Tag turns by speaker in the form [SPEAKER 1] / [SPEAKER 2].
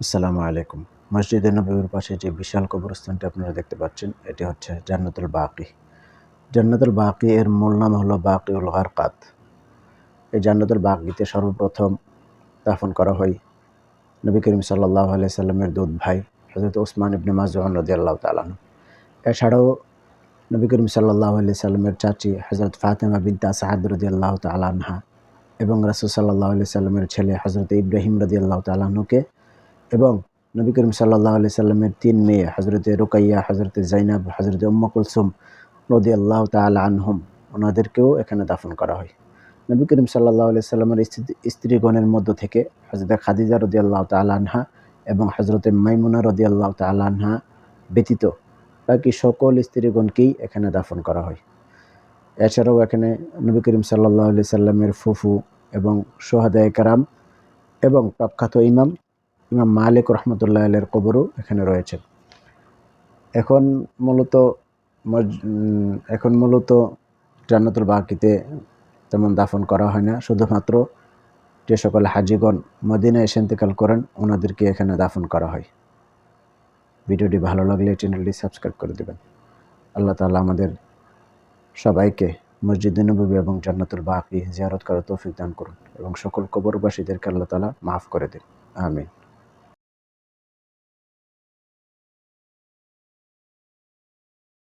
[SPEAKER 1] আসসালামু আলাইকুম। মসজিদে নবীর পাশে যে বিশাল কবরস্থানটি আপনারা দেখতে পাচ্ছেন, এটি হচ্ছে জান্নাতুল বাকি। জান্নাতুল বাকি এর মূল নাম হলো বাকিউল গারকাত। এই জান্নাতুল বাকিতে সর্বপ্রথম দাফন করা হয় নবী করিম সাল্লাহ আলাই সাল্লামের দুধ ভাই হজরত ওসমান ইবনে মাজুন রদি আল্লাহ তালান এছাড়াও নবী করিম সাল্লাহ আলি সাল্লামের চাচি হজরত ফাতেমা বিনতা সাহাদ রদি আল্লাহ তালানহা এবং রাসুল সাল্লাহ আলি সাল্লামের ছেলে হজরত ইব্রাহিম রদি আল্লাহ তালাহনুকে এবং নবী করিম সাল্লাহ আলি সাল্লামের তিন মেয়ে হজরতে রুকাইয়া হজরতে জাইনাব হজরতে উম্মা কুলসুম রদি আল্লাহ তাল আনহুম, ওনাদেরকেও এখানে দাফন করা হয়। নবী করিম সাল্লাহ আলি সাল্লামের স্ত্রীগণের মধ্য থেকে হজরতে খাদিজা রদি আল্লাহ তাল আনহা এবং হজরতে মাইমুনা রদি আল্লাহ তাল আনহা ব্যতীত বাকি সকল স্ত্রীগণকেই এখানে দাফন করা হয়। এছাড়াও এখানে নবী করিম সাল্লাহ আলি সাল্লামের ফুফু এবং সোহাদায় কারাম এবং প্রখ্যাত ইমাম ইমাম মালিক রহমতুল্লাহ আলের কবরও এখানে রয়েছে। এখন মূলত এখন মূলত জান্নাতুল বাকিতে তেমন দাফন করা হয় না। শুধুমাত্র যে সকল হাজিগণ মদিনা এসে ইন্তেকাল করেন, ওনাদেরকে এখানে দাফন করা হয়। ভিডিওটি ভালো লাগলে চ্যানেলটি সাবস্ক্রাইব করে দেবেন। আল্লাহ তালা আমাদের সবাইকে মসজিদ নবী এবং জান্নাতুল বাকি জিয়ারত করার তৌফিক দান করুন এবং সকল কবরবাসীদেরকে আল্লাহ তালা মাফ করে দিন। আমিন।